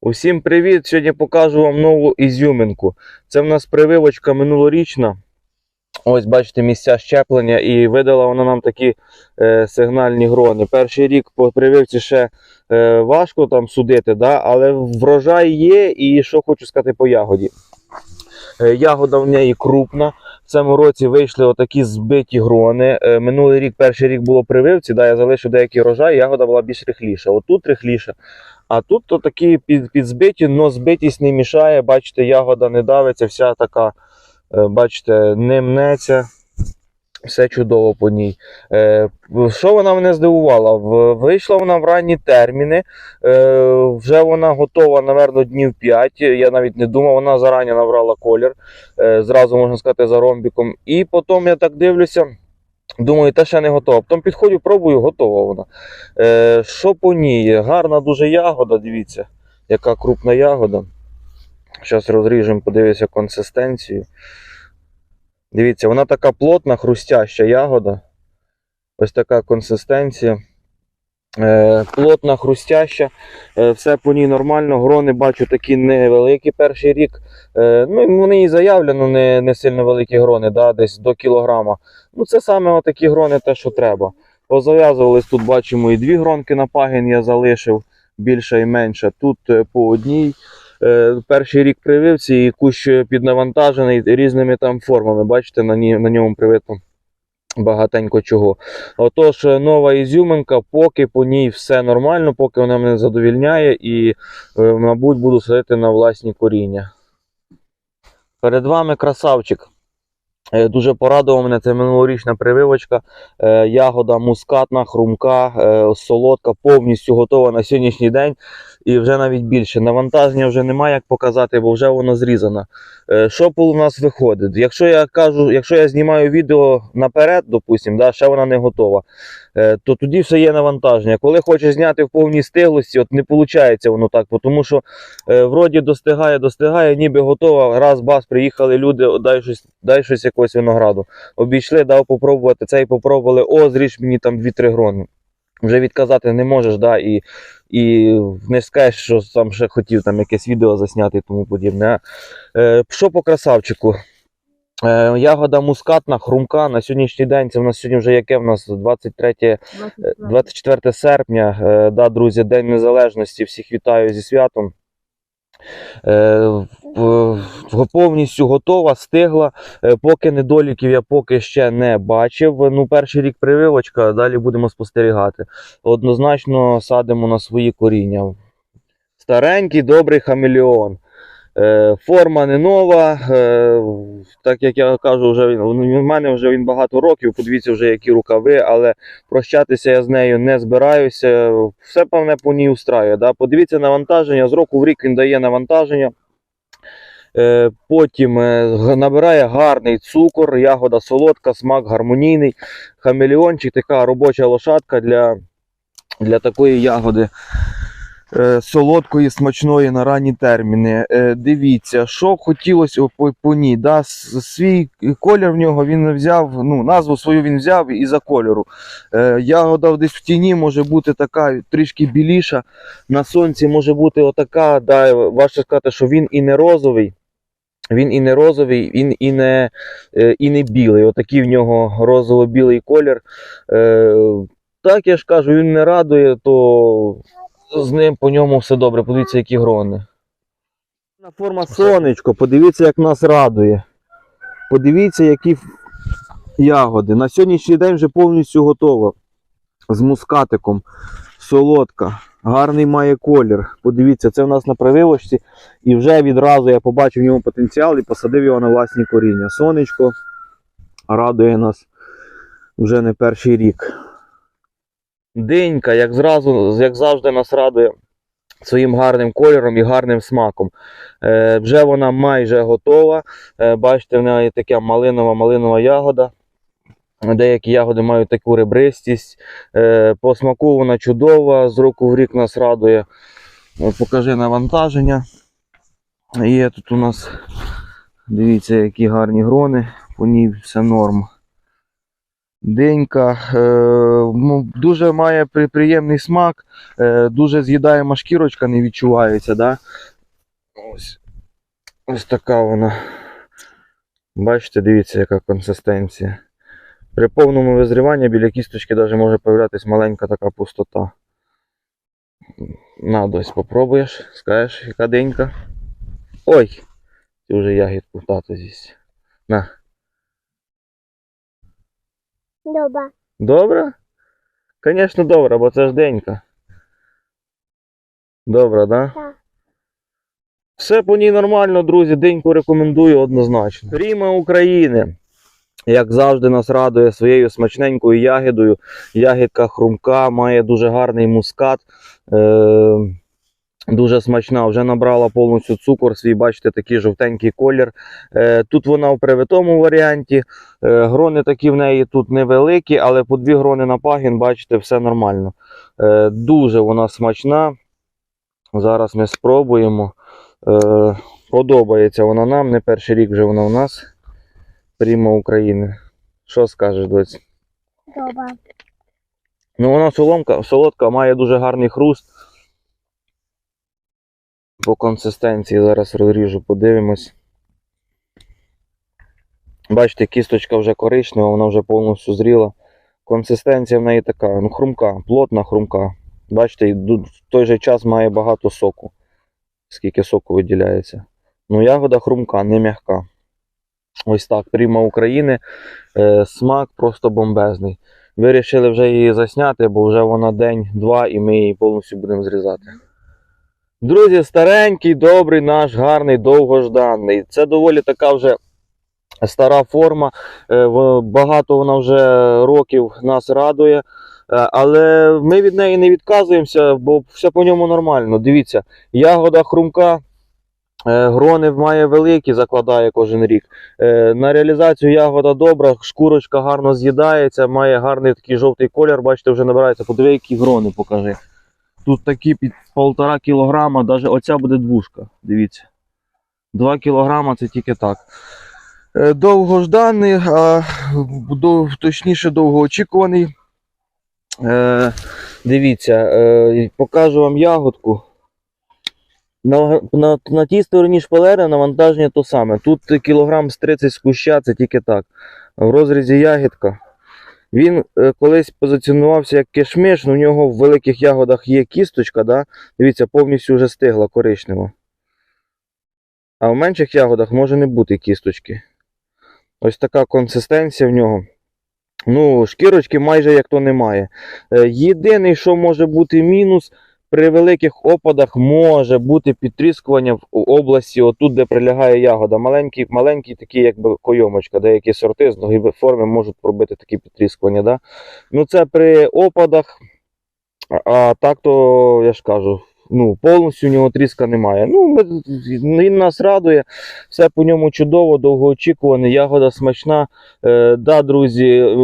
Усім привіт! Сьогодні покажу вам нову ізюминку. Це в нас прививочка минулорічна. Ось бачите місця щеплення, і видала вона нам такі е, сигнальні грони. Перший рік по прививці ще е, важко там судити, да? але врожай є, і що хочу сказати по ягоді. Е, ягода в неї крупна. В цьому році вийшли отакі збиті грони. Е, минулий рік, перший рік було прививці, да, я залишив деякий рожай, ягода була більш рихліша. Отут рихліша. А тут то такі під, підзбиті, але збитість не мішає. Бачите, ягода не давиться, вся така, е, бачите, не мнеться. Все чудово по ній. Е, що вона мене здивувала? В- Вийшла вона в ранні терміни. Е, вже вона готова, напевно, днів 5. Я навіть не думав, вона зарані набрала колір. Е, зразу можна сказати, за ромбіком. І потім я так дивлюся. Думаю, та ще не готова. Потім підходжу, пробую, готова вона. Е, що по ній? Гарна дуже ягода, дивіться, яка крупна ягода. Зараз розріжемо, подивимося консистенцію. Дивіться, вона така плотна, хрустяща ягода. Ось така консистенція. Е, плотна, хрустяща, е, все по ній нормально. Грони бачу такі невеликі перший рік. Е, ну, вони і заявлено не, не сильно великі грони, да, десь до кілограма. Ну, це саме отакі грони, те, що треба. Позав'язувались тут, бачимо, і дві гронки на пагін я залишив, більша і менша. Тут по одній. Перший рік прививці і кущ піднавантажений різними там формами. Бачите, на ньому привито багатенько чого. Отож, нова ізюминка, поки по ній все нормально, поки вона мене задовільняє і, е, мабуть, буду садити на власні коріння. Перед вами красавчик. Е, Дуже порадував мене це минулорічна прививочка. Е, Ягода мускатна, хрумка, е, солодка, повністю готова на сьогоднішній день. І вже навіть більше. Навантаження вже немає як показати, бо вже воно зрізано. Що у нас виходить? Якщо я кажу, якщо я знімаю відео наперед, допустим, да, ще вона не готова, то тоді все є навантаження. Коли хочеш зняти в повній стиглості, от не виходить воно так, тому що вроді достигає, достигає, ніби готова. Раз бас, приїхали люди, дай щось, дай щось якогось винограду. Обійшли, дав попробувати, цей попробували, о, зріж мені там 2-3 грони. Вже відказати не можеш, да, і, і не скажеш, що там ще хотів там якесь відео засняти і тому подібне. Е, що по красавчику? Е, ягода мускатна, хрумка. На сьогоднішній день це в нас сьогодні вже яке в нас 23, е, 24 серпня. Е, да, друзі, День Незалежності. Всіх вітаю зі святом. Е, повністю готова, стигла. Е, Поки недоліків я поки ще не бачив. Ну, перший рік прививочка, далі будемо спостерігати. Однозначно садимо на свої коріння. Старенький, добрий хамелеон. Е, Форма не нова. е, Так як я кажу, вже він у мене вже він багато років. Подивіться, вже які рукави, але прощатися я з нею не збираюся. Все певне по ній устраює. Да? Подивіться навантаження. З року в рік він дає навантаження. Е, Потім набирає гарний цукор, ягода солодка, смак гармонійний. Хамелеончик, така робоча лошадка для, для такої ягоди. Е, Солодкої, смачної на ранні терміни. Е, Дивіться, що хотілося по, по. Да? Свій колір в нього він взяв, ну, назву свою він взяв і за кольору. Е, Ягода десь в тіні може бути така трішки біліша. На сонці може бути отака, да, важко сказати, що він і не розовий. Він і не розовий, він і не, і не білий. Отакий в нього розово-білий колір. Так я ж кажу, він не радує, то з ним по ньому все добре. Подивіться, які грони. Форма сонечко, подивіться, як нас радує. Подивіться, які ягоди. На сьогоднішній день вже повністю готова. З мускатиком. Солодка. Гарний має колір. Подивіться, це в нас на прививочці. І вже відразу я побачив в ньому потенціал і посадив його на власні коріння. Сонечко радує нас вже не перший рік. Динька, як зразу, як завжди, нас радує своїм гарним кольором і гарним смаком. Е, вже вона майже готова. Е, бачите, в неї така малинова малинова ягода. Деякі ягоди мають таку ребристість. Е, по смаку вона чудова, з року в рік нас радує. Е, Покажи навантаження. Є тут у нас, дивіться, які гарні грони, по ній все норм. Денька е, ну, дуже має приємний смак, е, дуже з'їдаєма шкірочка, не відчувається. Да? Ось, ось така вона. Бачите, дивіться, яка консистенція. При повному визріванні біля кісточки навіть може появлятися маленька така пустота. На, дось попробуєш, скажеш, яка денька. Ой! Ти вже ягідку тато з'їсть. На. Доба. Добре? Звісно, добре, бо це ж денька. Добре, да? Так. Все по ній нормально, друзі. Деньку рекомендую однозначно. Ріма України. Як завжди, нас радує своєю смачненькою ягідою. Ягідка хрумка, має дуже гарний мускат. Е- Дуже смачна, вже набрала повністю цукор, свій, бачите, такий жовтенький колір. Е, тут вона в привитому варіанті. Е, грони такі в неї тут невеликі, але по дві грони на пагін, бачите, все нормально. Е, дуже вона смачна. Зараз ми спробуємо. Подобається вона нам, не перший рік вже вона у нас. Пріма України. Що скажеш, доць? Доба. Ну, вона соломка, солодка, має дуже гарний хруст. По консистенції зараз розріжу, подивимось. Бачите, кісточка вже коричнева, вона вже повністю зріла. Консистенція в неї така, ну, хрумка, плотна хрумка. Бачите, в той же час має багато соку. Скільки соку виділяється. Ну, ягода хрумка, не м'яка. Ось так, прямо України. Е, смак просто бомбезний. Вирішили вже її засняти, бо вже вона день-два і ми її повністю будемо зрізати. Друзі, старенький, добрий наш гарний, довгожданий. Це доволі така вже стара форма. Е, Багато вона вже років нас радує. Е, Але ми від неї не відказуємося, бо все по ньому нормально. Дивіться, ягода хрумка. е, Грони має великі, закладає кожен рік. На реалізацію ягода добра, шкурочка гарно з'їдається, має гарний такий жовтий колір. Бачите, вже набирається. Подиви, які грони покажи. Тут такі під полтора кілограма, навіть оця буде двушка. Дивіться. 2 кілограма це тільки так. Е, Довгожданий, а дов- точніше довгоочікуваний. Е, Дивіться, е, покажу вам ягодку. На, на, на тій стороні шпалери навантаження то саме. Тут кілограм з 30 з куща, це тільки так. В розрізі ягідка. Він е, колись позиціонувався як кишмиш, але в нього в великих ягодах є кісточка, да? дивіться, повністю вже стигла коричнева. А в менших ягодах може не бути кісточки. Ось така консистенція в нього. Ну, шкірочки майже як то немає. Е, Єдиний, що може бути мінус, при великих опадах може бути підтріскування в області, отут, де прилягає ягода. Маленький, маленький такий, якби койомочка, деякі сорти з ноги форми можуть пробити такі підтріскування. Да? Ну, це при опадах, а, так то, я ж кажу, ну, повністю у нього тріска немає. Ну, він нас радує, все по ньому чудово, довгоочікуване, ягода смачна. Е, да, друзі,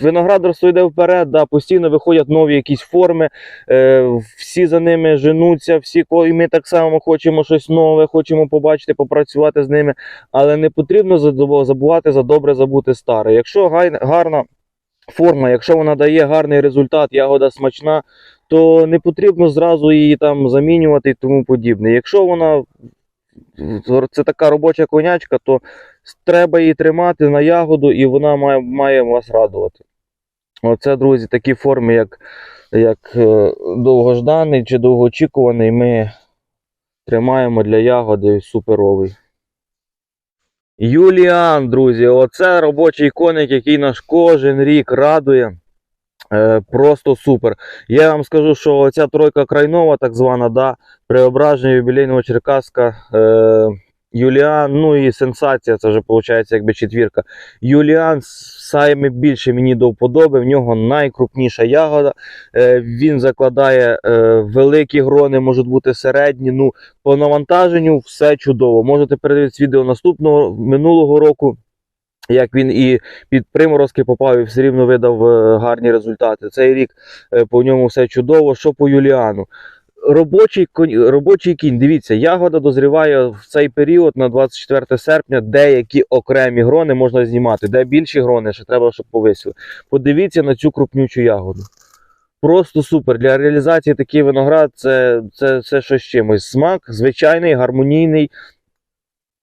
виноградарство йде вперед, да, постійно виходять нові якісь форми, е, всі за ними женуться, всі, і ми так само хочемо щось нове, хочемо побачити, попрацювати з ними, але не потрібно забувати за добре забути старе. Якщо гарна форма, якщо вона дає гарний результат, ягода смачна, то не потрібно зразу її там замінювати і тому подібне. Якщо вона це така робоча конячка, то треба її тримати на ягоду, і вона має, має вас радувати. Оце, друзі, такі форми, як, як е, довгожданий чи довгоочікуваний, ми тримаємо для ягоди суперовий. Юліан, друзі, оце робочий коник, який наш кожен рік радує. Е, просто супер. Я вам скажу, що ця тройка крайнова, так звана, да, преображення юбілейного Черкаска. Е, Юліан, ну і сенсація, це вже виходить якби четвірка. Юліан саме більше мені до вподоби, в нього найкрупніша ягода. Е, він закладає е, великі грони, можуть бути середні. Ну, по навантаженню все чудово. Можете передивитися відео наступного минулого року. Як він і під приморозки попав і все рівно видав е, гарні результати. Цей рік е, по ньому все чудово. Що по Юліану? робочий, конь- робочий кінь. Дивіться, ягода дозріває в цей період на 24 серпня. Деякі окремі грони можна знімати, де більші грони, ще треба, щоб повисили. Подивіться на цю крупнючу ягоду. Просто супер. Для реалізації такий виноград це, це, це щось чимось. Смак звичайний, гармонійний.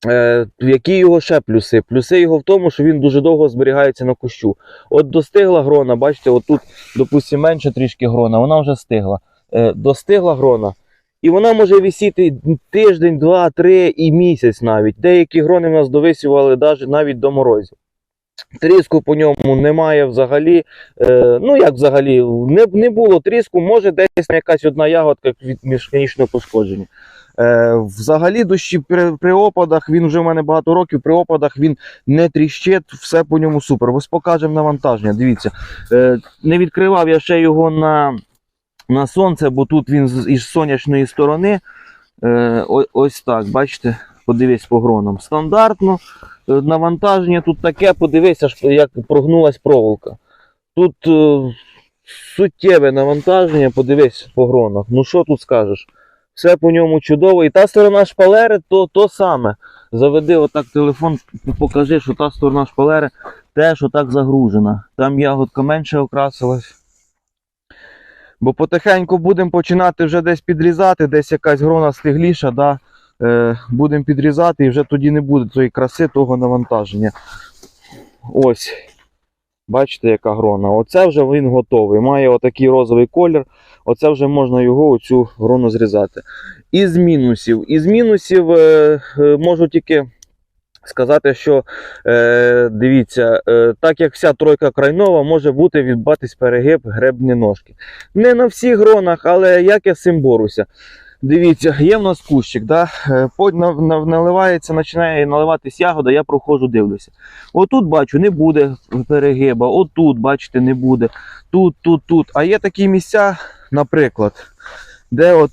Е, які його ще плюси? Плюси його в тому, що він дуже довго зберігається на кущу. От достигла грона, бачите, отут, допустимо, менше трішки грона, вона вже стигла. Е, достигла грона. І вона може висіти тиждень, два, три і місяць навіть. Деякі грони в нас довисівали навіть, до морозів. Тріску по ньому немає взагалі. Е, ну як взагалі, не, не було тріску, може десь якась одна ягодка від механічного пошкодження. Е, взагалі дощі при, при опадах, він вже в мене багато років, при опадах він не тріщить, все по ньому супер. Ось покажемо навантаження. Дивіться, е, не відкривав я ще його на, на сонце, бо тут він із сонячної сторони. Е, ось так, бачите, подивись по гронам. Стандартно. Навантаження тут таке, подивися, як прогнулась проволока. Тут суттєве навантаження, подивись по гронах. Ну що тут скажеш? Все по ньому чудово. І та сторона шпалери то, то саме. Заведи отак телефон, покажи, що та сторона шпалери теж отак загружена. Там ягодка менше окрасилась. Бо потихеньку будемо починати вже десь підрізати, десь якась грона стигліша, да, е, будемо підрізати і вже тоді не буде тої краси, того навантаження. Ось. Бачите, яка грона. Оце вже він готовий. Має отакий розовий колір. Оце вже можна його оцю грону зрізати. Із мінусів. Із мінусів е, е, можу тільки сказати, що е, дивіться, е, так як вся тройка крайнова, може бути відбатись перегиб гребні ножки. Не на всіх гронах, але як я з цим боруся. Дивіться, є в нас кущик, да? е, наливається, починає наливатись ягода, я проходжу, дивлюся. Отут бачу, не буде перегиба, отут, бачите, не буде. Тут, тут, тут. А є такі місця, наприклад, де от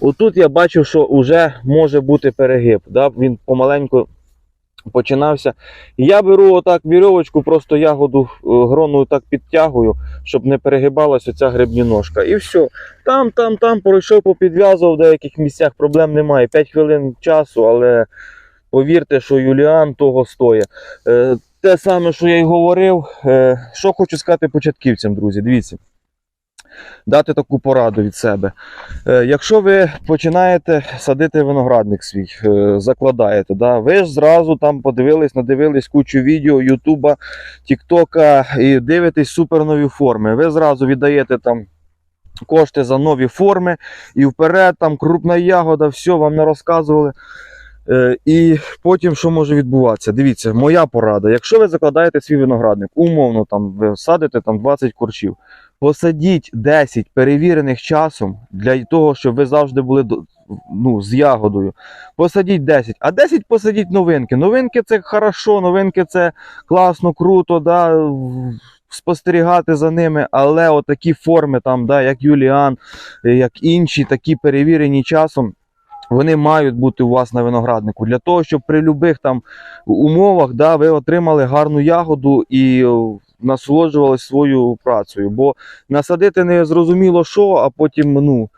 отут я бачив, що вже може бути перегиб. Да? Він помаленьку починався. Я беру отак вірьовочку, просто ягоду е, грону так підтягую, щоб не перегибалась оця гребніножка. І все. Там, там, там пройшов, попідв'язував в деяких місцях, проблем немає. 5 хвилин часу, але повірте, що Юліан того стоїть. Е, те саме, що я й говорив. Е, що хочу сказати початківцям, друзі, дивіться. Дати таку пораду від себе. Е, якщо ви починаєте садити виноградник свій, е, закладаєте, да, ви ж зразу там подивились, надивились кучу відео, Ютуба, Тіктока і дивитесь супернові форми. Ви зразу віддаєте там кошти за нові форми і вперед, там крупна ягода, все вам не розказували. Е, і потім що може відбуватися? Дивіться, моя порада. Якщо ви закладаєте свій виноградник, умовно там ви садите там 20 корчів, посадіть 10 перевірених часом для того, щоб ви завжди були ну, з ягодою. Посадіть 10, а 10 посадіть новинки. Новинки це хорошо, новинки це класно, круто, да, спостерігати за ними, але отакі форми, там, да, як Юліан, як інші, такі перевірені часом. Вони мають бути у вас на винограднику для того, щоб при будь-яких там умовах да, ви отримали гарну ягоду і насолоджувалися своєю працею. Бо насадити не зрозуміло що, а потім ну,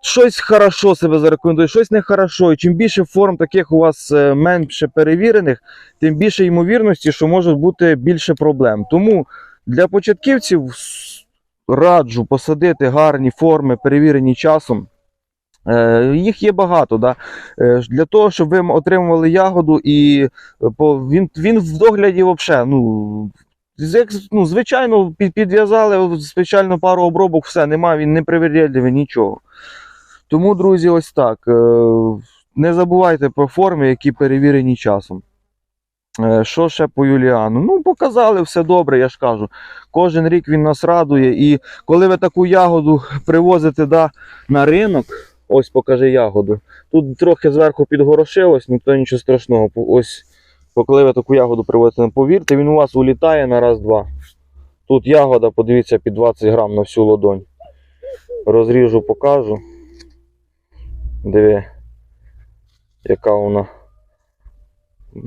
щось хорошо себе зарекомендує, щось нехорошо. І чим більше форм таких у вас е, менше перевірених, тим більше ймовірності, що може бути більше проблем. Тому для початківців раджу посадити гарні форми, перевірені часом. Е, Їх є багато, да? Е, для того, щоб ви отримували ягоду, і він, він в догляді взагалі, ну, як, ну, звичайно, підв'язали спеціально пару обробок, все, немає, він не привередливий, нічого. Тому, друзі, ось так. е, Не забувайте про форми, які перевірені часом. Е, Що ще по Юліану? Ну, показали все добре, я ж кажу. Кожен рік він нас радує. І коли ви таку ягоду привозите да, на ринок, ось покажи ягоду. Тут трохи зверху підгорошилось, ну то нічого страшного. Ось, бо коли ви таку ягоду привозите, повірте, він у вас улітає на раз-два. Тут ягода, подивіться, під 20 грам на всю ладонь. Розріжу, покажу. Диви, яка вона.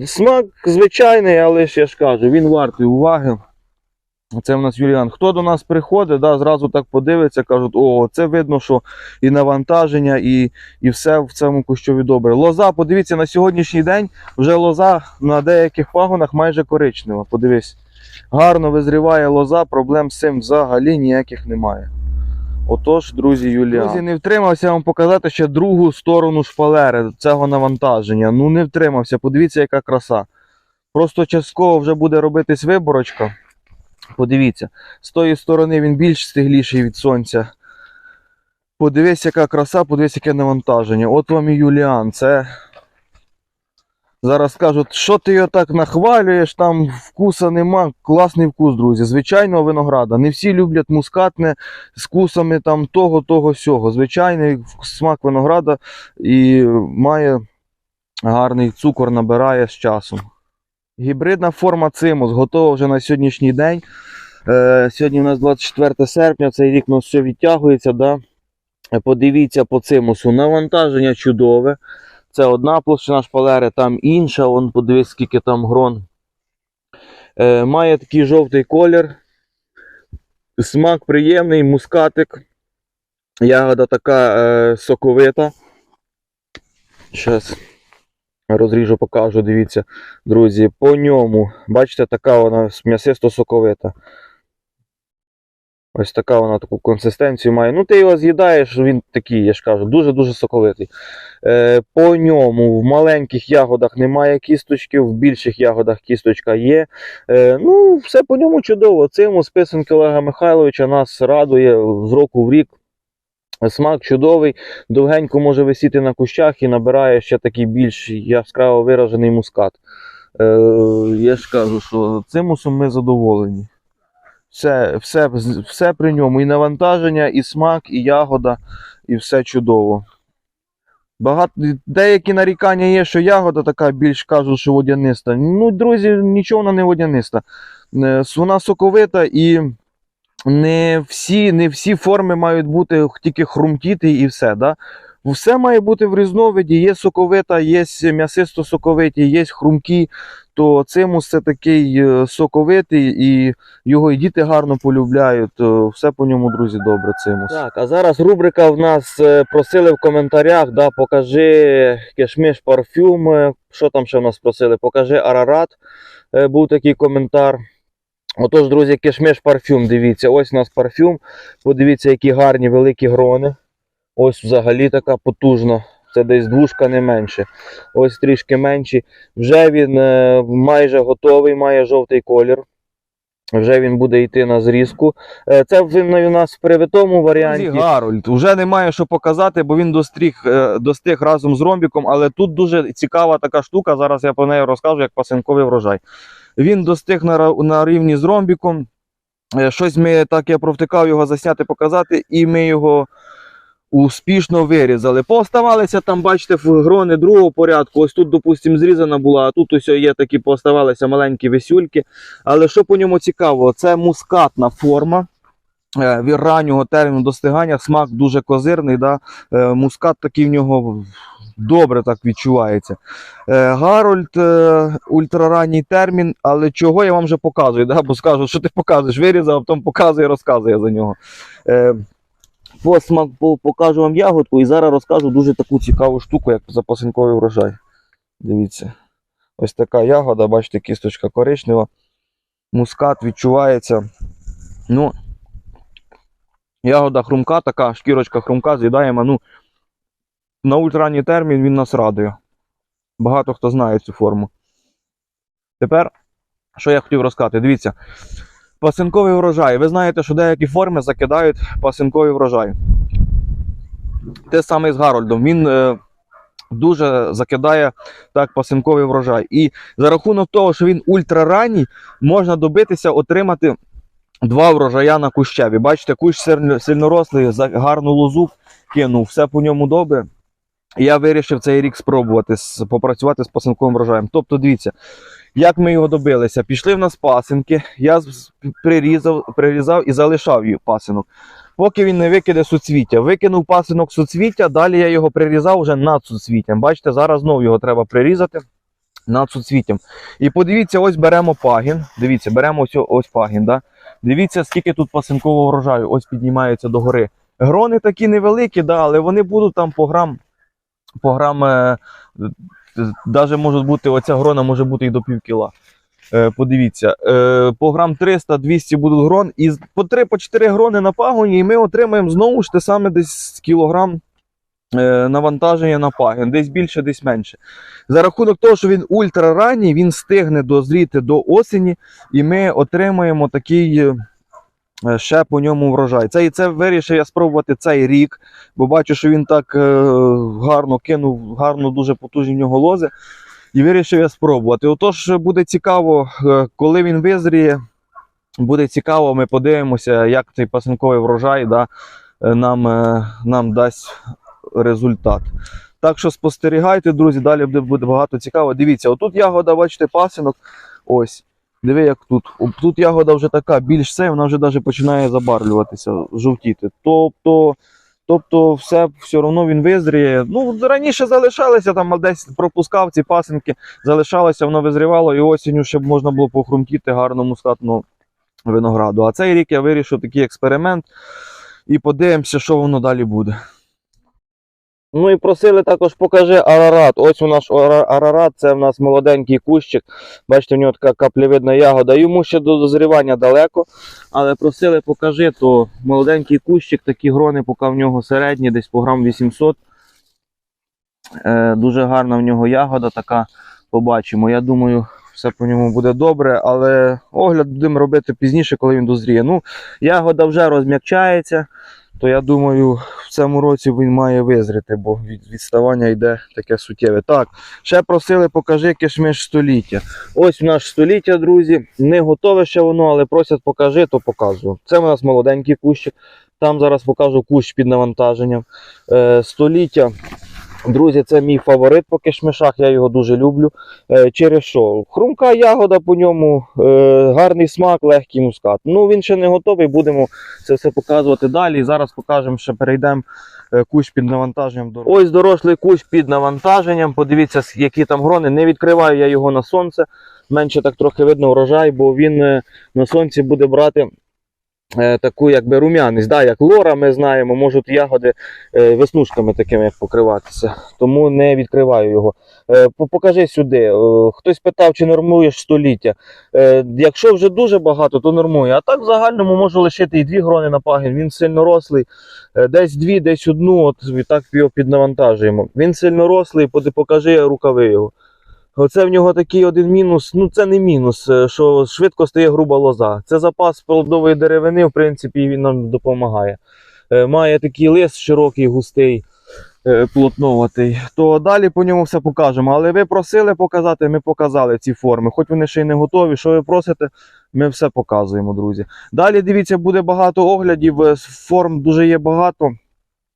Смак звичайний, але ж я ж кажу, він вартий уваги. Це в нас Юліан. Хто до нас приходить, да, зразу так подивиться, кажуть, о, це видно, що і навантаження, і, і все в цьому кущові добре. Лоза, подивіться, на сьогоднішній день вже лоза на деяких пагонах майже коричнева. Подивись. Гарно визріває лоза, проблем з цим взагалі ніяких немає. Отож, друзі, Юліан. Друзі, не втримався вам показати ще другу сторону шпалери цього навантаження. Ну не втримався. Подивіться, яка краса. Просто частково вже буде робитись виборочка. Подивіться, з тої сторони він більш стигліший від сонця. Подивись, яка краса, подивись, яке навантаження. От вам і Юліан. Це. Зараз кажуть, що ти його так нахвалюєш, там вкуса нема. Класний вкус, друзі. Звичайного винограда. Не всі люблять мускатне з вкусами там того, того, сього. Звичайний смак винограда і має гарний цукор, набирає з часом. Гібридна форма цимус готова вже на сьогоднішній день. Е, сьогодні у нас 24 серпня, цей рік у нас все відтягується. Да? Е, Подивіться по цимусу. Навантаження чудове. Це одна площина шпалери, там інша. Вон подивись, скільки там грон. Е, має такий жовтий колір. Смак приємний, мускатик. Ягода така соковита. Щас розріжу, покажу, дивіться, друзі, по ньому. Бачите, така вона м'ясисто соковита. Ось така вона таку консистенцію має. Ну, ти його з'їдаєш, він такий, я ж кажу, дуже-дуже соковитий. Е, по ньому в маленьких ягодах немає кісточки, в більших ягодах кісточка є. Е, ну, все по ньому чудово. Цим списанки Олега Михайловича нас радує з року в рік. Смак чудовий, довгенько може висіти на кущах і набирає ще такий більш яскраво виражений мускат. Е, я ж кажу, що цимусом ми задоволені. Все, все, все при ньому. І навантаження, і смак, і ягода, і все чудово. Багато, деякі нарікання є, що ягода така більш кажуть, що водяниста. Ну, друзі, нічого вона не водяниста. Е, Вона соковита і не всі, не всі форми мають бути тільки хрумтіти і все. Да? Все має бути в різновиді. Є соковита, є м'ясисто соковиті, є хрумкі. То цимус це такий е, соковитий, і його і діти гарно полюбляють. Все по ньому, друзі, добре. Цимус. Так, а зараз рубрика в нас е, просили в коментарях. Да, покажи кешмиш парфюм. е, Що там ще в нас просили? Покажи Арарат. Е, Був такий коментар. Отож, друзі, кишмиш парфюм, дивіться, ось у нас парфюм. Подивіться, які гарні великі грони. Ось взагалі така потужна. Це десь двушка не менше. Ось трішки менші. Вже він е, майже готовий, має жовтий колір. Вже він буде йти на зрізку. Е, Це він у нас в привитому варіанті. Гарольд. Вже немає що показати, бо він достріг, е, достиг разом з ромбіком, але тут дуже цікава така штука. Зараз я про неї розкажу, як пасинковий врожай. Він достиг на, на рівні з ромбіком. Е, Щось ми так я провтикав його засняти, показати, і ми його успішно вирізали. Пооставалися там, бачите, грони другого порядку. Ось тут, допустимо, зрізана була, а тут ось є такі пооставалися маленькі висюльки. Але що по ньому цікаво, це мускатна форма. е, Від раннього терміну достигання смак дуже козирний. Да? Е, Мускат такий в нього добре так відчувається. Е, Гарольд е, ультраранній термін, але чого я вам вже показую, да? бо скажу, що ти показуєш, вирізав, а потім показує, розказує за нього. Е, по смак, по, покажу вам ягодку і зараз розкажу дуже таку цікаву штуку, як запасинковий врожай. Дивіться. Ось така ягода, бачите, кісточка коричнева. Мускат відчувається. Ну, ягода хрумка, така шкірочка хрумка, з'їдаємо. Ну, на ультранній термін він нас радує. Багато хто знає цю форму. Тепер, що я хотів розказати, дивіться. Пасинковий врожай. Ви знаєте, що деякі форми закидають пасинковий врожай. Те саме з Гарольдом. Він е, дуже закидає так пасинковий врожай. І за рахунок того, що він ультраранній, можна добитися отримати два врожая на кущеві. Бачите, кущ сильнорослий, гарну лозу кинув, все по ньому добре. Я вирішив цей рік спробувати попрацювати з пасинковим врожаєм. Тобто, дивіться, як ми його добилися? Пішли в нас пасинки, я прирізав, прирізав і залишав її пасинок. Поки він не викиде суцвіття. Викинув пасинок суцвіття, далі я його прирізав вже над суцвіттям. Бачите, зараз знову його треба прирізати над суцвіттям. І подивіться, ось беремо пагін. Дивіться, беремо ось, ось пагін. Да? Дивіться, скільки тут пасинкового врожаю. Ось піднімається до гори. Грони такі невеликі, да, але вони будуть там по грам, по грам, е, можуть бути, оця грона може бути і до пів кіла. Е, подивіться, е, по грам 300-200 будуть грон, і по 3-4 грони на пагоні, і ми отримаємо знову ж те саме десь кілограм навантаження на пагін, десь більше, десь менше. За рахунок того, що він ультраранній, він стигне дозріти до осені, і ми отримаємо такий ще по ньому врожай. Це і це вирішив я спробувати цей рік, бо бачу, що він так е, гарно кинув, гарно дуже потужні в нього лози. І вирішив я спробувати. Отож, буде цікаво, е, коли він визріє. Буде цікаво, ми подивимося, як цей пасинковий врожай да, е, нам, нам дасть результат. Так що спостерігайте, друзі, далі буде багато цікаво. Дивіться, отут ягода, бачите, пасинок. Ось. Диви, як тут. Тут ягода вже така більш це, вона вже навіть починає забарвлюватися, жовтіти. Тобто, тобто все, все одно він визріє. Ну, раніше залишалося, там десь пропускав ці пасинки, залишалося, воно визрівало, і осінню, щоб можна було похрумтіти гарно мускатну винограду. А цей рік я вирішив такий експеримент і подивимося, що воно далі буде. Ну і просили також покажи арарат. Ось у ара- арарат, це в нас молоденький кущик. Бачите, в нього така каплевидна ягода. Йому ще до дозрівання далеко. Але просили покажи, то молоденький кущик, такі грони, поки в нього середні, десь по грам 800. Е, дуже гарна в нього ягода така. Побачимо. Я думаю, все по ньому буде добре, але огляд будемо робити пізніше, коли він дозріє. Ну, ягода вже розм'якчається, то я думаю, в цьому році він має визрити, бо від відставання йде таке суттєве. Так, ще просили, покажи кишмиш століття. Ось у нас століття, друзі. Не готове ще воно, але просять покажи, то показую. Це у нас молоденький кущик. Там зараз покажу кущ під навантаженням. Е, століття. Друзі, це мій фаворит по кишмишах, я його дуже люблю. Е, через що? Хрумка ягода по ньому, е, гарний смак, легкий мускат. Ну він ще не готовий, будемо це все показувати далі. Зараз покажемо, що перейдемо е, кущ під навантаженням. Ось дорослий кущ під навантаженням. Подивіться, які там грони. Не відкриваю я його на сонце. Менше так трохи видно врожай, бо він на сонці буде брати. Е, Таку якби рум'яність, да, як лора, ми знаємо, можуть ягоди е, веснушками такими покриватися. Тому не відкриваю його. Е, Покажи сюди. Хтось питав, чи нормуєш століття. Якщо вже дуже багато, то нормує. А так в загальному можу лишити і дві грони на пагін. Він сильно рослий. Десь дві, десь одну, от і так його піднавантажуємо. Він сильно рослий, покажи рукави його. Оце в нього такий один мінус. Ну це не мінус, е, що швидко стає груба лоза. Це запас плодової деревини, в принципі, він нам допомагає. Е, Має такий лист широкий, густий, е, плотноватий. То далі по ньому все покажемо. Але ви просили показати, ми показали ці форми. Хоч вони ще й не готові. Що ви просите, ми все показуємо, друзі. Далі дивіться, буде багато оглядів. Форм дуже є багато.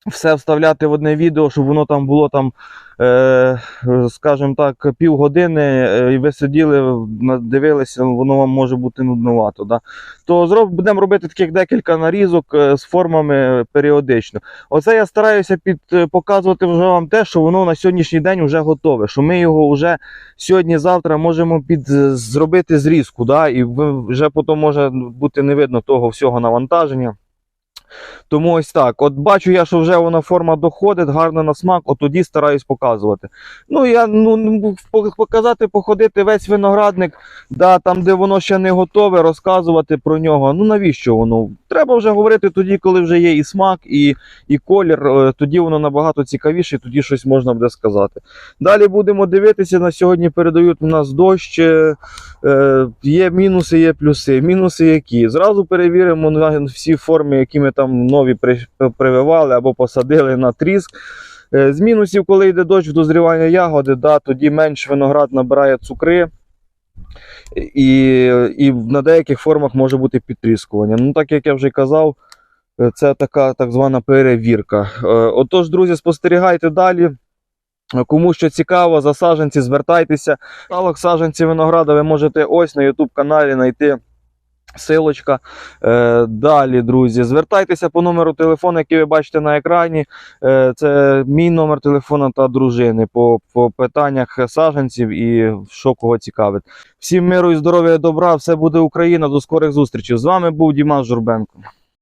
Все вставляти в одне відео, щоб воно там було там, е, скажімо так, півгодини, е, і ви сиділи, дивилися, воно вам може бути нудновато. Да? То зроб, будемо робити таких декілька нарізок е, з формами періодично. Оце я стараюся під, е, показувати вже вам те, що воно на сьогоднішній день вже готове. Що ми його вже сьогодні-завтра можемо під, зробити зрізку, да? і вже потім може бути не видно того всього навантаження. Тому ось так. От бачу я, що вже вона форма доходить, гарна на смак, от тоді стараюсь показувати. Ну, я ну, ну, показати, походити весь виноградник, да, там, де воно ще не готове, розказувати про нього. Ну навіщо воно? Треба вже говорити тоді, коли вже є і смак, і, і колір. е, Тоді воно набагато цікавіше, тоді щось можна буде сказати. Далі будемо дивитися. На сьогодні передають у нас дощ. е, Е, є мінуси, є плюси. Мінуси які? Зразу перевіримо на всі форми, які ми там нові прививали або посадили на тріск. Е, З мінусів, коли йде дощ в дозрівання ягоди, да, тоді менш виноград набирає цукри. І, і на деяких формах може бути підтріскування. Ну, так як я вже казав, е, це така так звана перевірка. Е, Отож, друзі, спостерігайте далі. Кому що цікаво, за саджанці звертайтеся. Каталог саджанців винограда ви можете ось на YouTube каналі знайти Силочка. Е, далі, друзі, звертайтеся по номеру телефону, який ви бачите на екрані. Е, це мій номер телефону та дружини по, по питаннях саджанців і що кого цікавить. Всім миру і здоров'я добра, все буде Україна. До скорих зустрічей. З вами був Діман Журбенко.